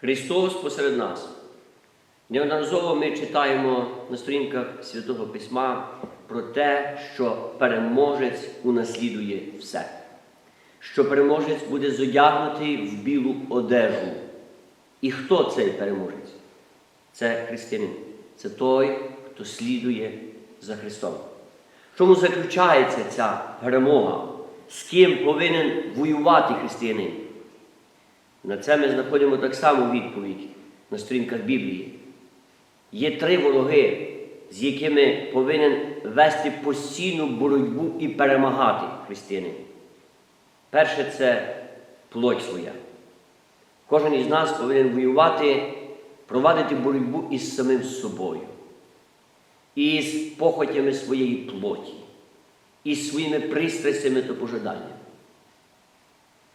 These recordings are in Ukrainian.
Христос посеред нас. Неодноразово ми читаємо на сторінках Святого Письма про те, що переможець унаслідує все, що переможець буде зодягнутий в білу одежу. І хто цей переможець? Це християнин. Це той, хто слідує за Христом. Чому заключається ця перемога? З ким повинен воювати християнин? На це ми знаходимо так само відповідь на сторінках Біблії. Є три вороги, з якими повинен вести постійну боротьбу і перемагати християнин. Перше це плоть своя. Кожен із нас повинен воювати, провадити боротьбу із самим собою, із похотями своєї плоті, із своїми пристрастями та пожаданнями.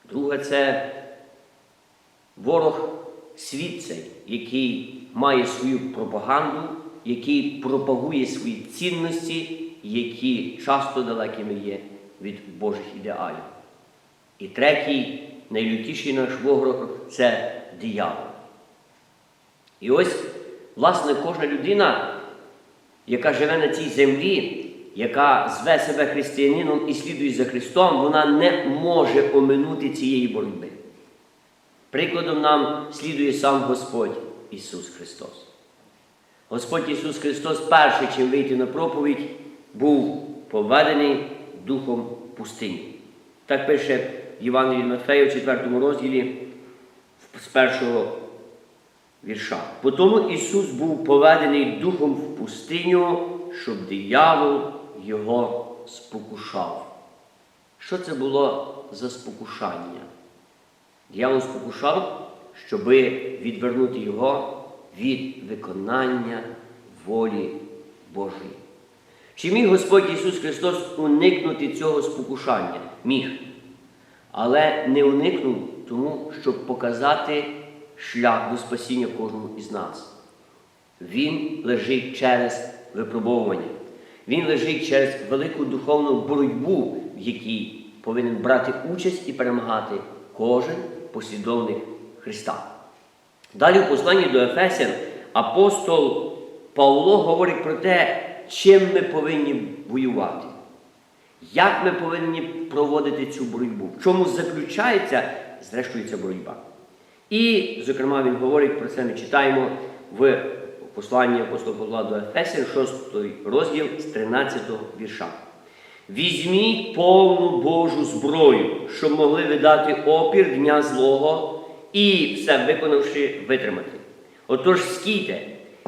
Друге це ворог світ цей, який має свою пропаганду, який пропагує свої цінності, які часто далекими є від Божих ідеалів. І третій, найлютіший наш ворог це диявол. І ось, власне, кожна людина, яка живе на цій землі, яка зве себе християнином і слідує за Христом, вона не може оминути цієї боротьби. Прикладом нам слідує сам Господь Ісус Христос. Господь Ісус Христос, перший, чим вийти на проповідь, був поведений Духом пустині. Так пише Євангелій Матфея в 4 розділі з першого вірша. По тому Ісус був поведений Духом в пустиню, щоб диявол його спокушав. Що це було за спокушання? Дьявол спокушав, щоби відвернути його від виконання волі Божої. Чи міг Господь Ісус Христос уникнути цього спокушання? Міг. Але не уникнув тому, щоб показати шлях до спасіння кожному із нас. Він лежить через випробовування. Він лежить через велику духовну боротьбу, в якій повинен брати участь і перемагати кожен послідовник Христа. Далі в посланні до Ефесян апостол Павло говорить про те, чим ми повинні воювати, як ми повинні проводити цю боротьбу, в чому заключається, зрештою, ця боротьба. І, зокрема, він говорить про це, ми читаємо в посланні апостола Павла до Ефесян, 6 розділ з 13 вірша. Візьміть повну Божу зброю, щоб могли видати опір дня злого і все виконавши витримати. Отож скійте,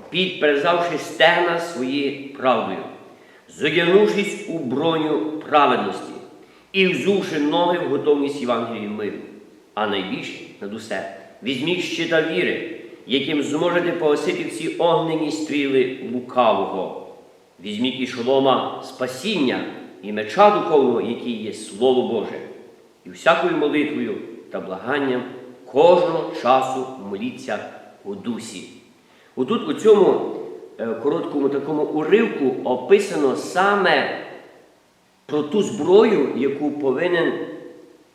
підперезавши стегна свої правдою, зодягнувшись у броню праведності і взувши ноги в готовність Євангелії миру. А найбільше над усе візьміть щита віри, яким зможете погасити всі огнені стріли лукавого. Візьміть і шолома спасіння і меча духовного, який є Слово Боже, і всякою молитвою та благанням кожного часу моліться у дусі. Отут у цьому е, короткому такому уривку описано саме про ту зброю, яку повинен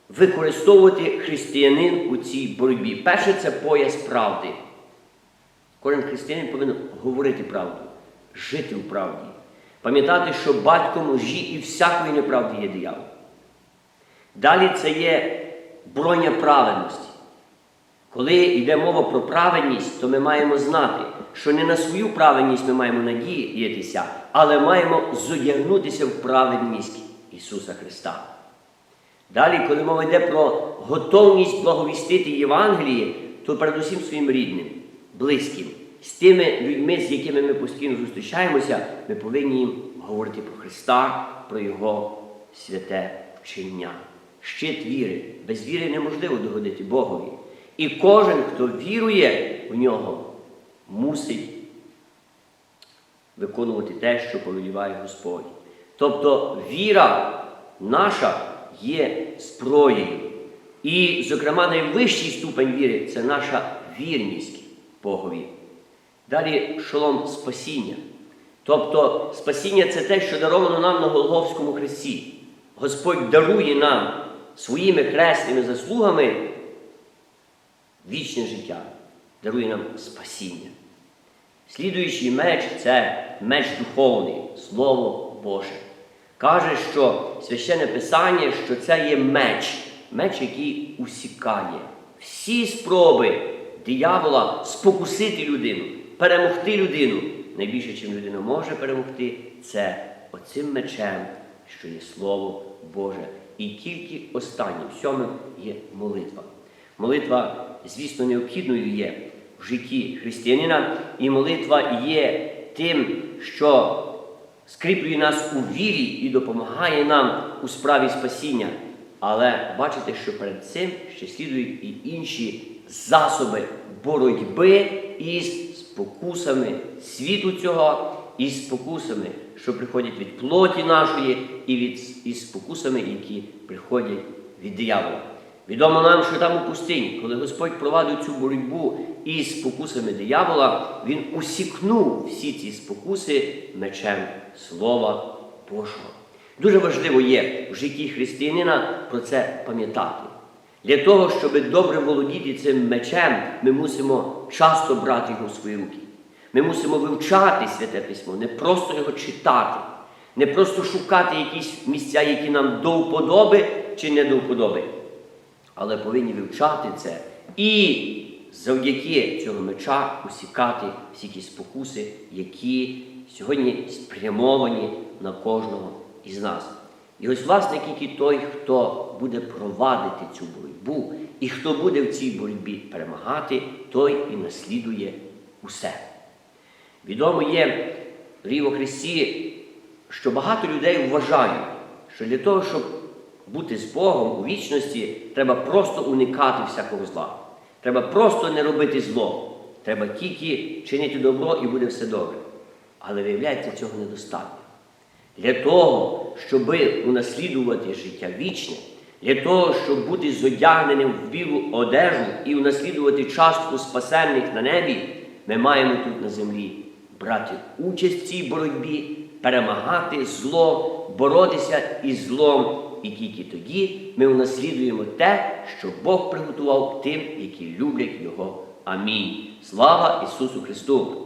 використовувати християнин у цій боротьбі. Перше це пояс правди. Кожен християнин повинен говорити правду, жити в правді. Пам'ятати, що батьком лжі і всякої неправди є диявол. Далі це є броня праведності. Коли йде мова про праведність, то ми маємо знати, що не на свою праведність ми маємо надіятися, але маємо зодягнутися в праведність Ісуса Христа. Далі, коли мова йде про готовність благовістити Євангеліє, то передусім своїм рідним, близьким, з тими людьми, з якими ми постійно зустрічаємося, ми повинні їм говорити про Христа, про Його святе вчення. Щит віри. Без віри неможливо догодити Богові. І кожен, хто вірує в нього, мусить виконувати те, що повеліває Господь. Тобто віра наша є зброєю. І, зокрема, найвищий ступень віри це наша вірність Богові. Далі шолом спасіння. Тобто спасіння це те, що даровано нам на Голговському хресті. Господь дарує нам своїми хресними заслугами вічне життя. дарує нам спасіння. Слідуючий меч це меч духовний, Слово Боже. Каже, що священне Писання, що це є меч, меч, який усікає всі спроби диявола спокусити людину, перемогти людину. Найбільше, чим людина може перемогти, це оцим мечем, що є Слово Боже. І тільки останнім, сьомим є молитва. Молитва, звісно, необхідною є в житті християнина, і молитва є тим, що скріплює нас у вірі і допомагає нам у справі спасіння. Але бачите, що перед цим ще слідують і інші засоби боротьби із спокусами світу цього, із спокусами, що приходять від плоті нашої, і від, із спокусами, які приходять від диявола. Відомо нам, що там у пустині, коли Господь провадив цю боротьбу із спокусами диявола, Він усікнув всі ці спокуси мечем Слова Божого. Дуже важливо є в житті християнина про це пам'ятати. Для того, щоб добре володіти цим мечем, ми мусимо часто брати його в свої руки. Ми мусимо вивчати святе письмо, не просто його читати, не просто шукати якісь місця, які нам до вподоби чи не до вподоби, але повинні вивчати це і завдяки цього меча усікати всі ті спокуси, які сьогодні спрямовані на кожного із нас. І ось, власне, тільки той, хто буде провадити цю боротьбу, і хто буде в цій боротьбі перемагати, той і наслідує усе. Відомо є в Христі, що багато людей вважають, що для того, щоб бути з Богом у вічності, треба просто уникати всякого зла. Треба просто не робити зло. Треба тільки чинити добро і буде все добре. Але виявляється, цього недостатньо. Для того, щоб унаслідувати життя вічне, для того, щоб бути зодягненим в білу одежу і унаслідувати частку спасенних на небі, ми маємо тут на землі брати участь в цій боротьбі, перемагати зло, боротися із злом. І тільки тоді ми унаслідуємо те, що Бог приготував тим, які люблять Його. Амінь. Слава Ісусу Христу!